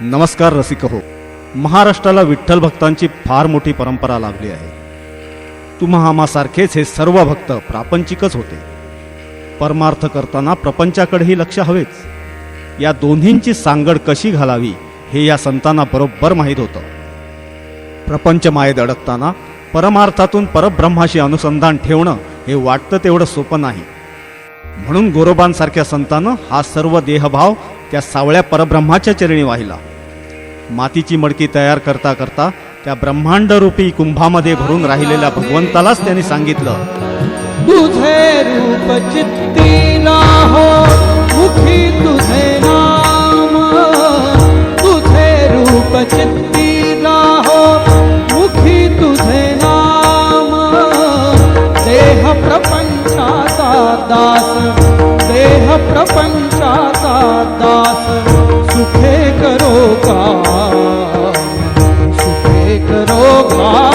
नमस्कार रसिक हो महाराष्ट्राला विठ्ठल भक्तांची फार मोठी परंपरा लाभली आहे. तुम्हामासारखेच हे सर्व भक्त प्रापंचिकच होते. परमार्थ करताना प्रपंचाकडेही लक्ष हवेच. या दोन्हींची सांगड कशी घालावी हे या संतांना बरोबर माहीत होतं. प्रपंच मायेत अडकताना परमार्थातून परब्रह्माशी अनुसंधान ठेवणं हे वाटतं तेवढं सोपं नाही. म्हणून गोरोबांसारख्या संतानं हा सर्व देहभाव त्या सावळ्या परब्रह्माच्या चरणी वाहिला. मातीची मडकी तयार करता करता त्या ब्रह्मांडरूपी कुंभामध्ये भरून राहिलेल्या भगवंतालाच त्यांनी सांगितलं. तुझे रूप चित्तीला हो मुखी तुझे नाम. तुझे रूप चित्तीला हो मुखी तुझे नाम. देह प्रपंचाचा दास देह प्रपंचाचा दास. सुखे करो का रोका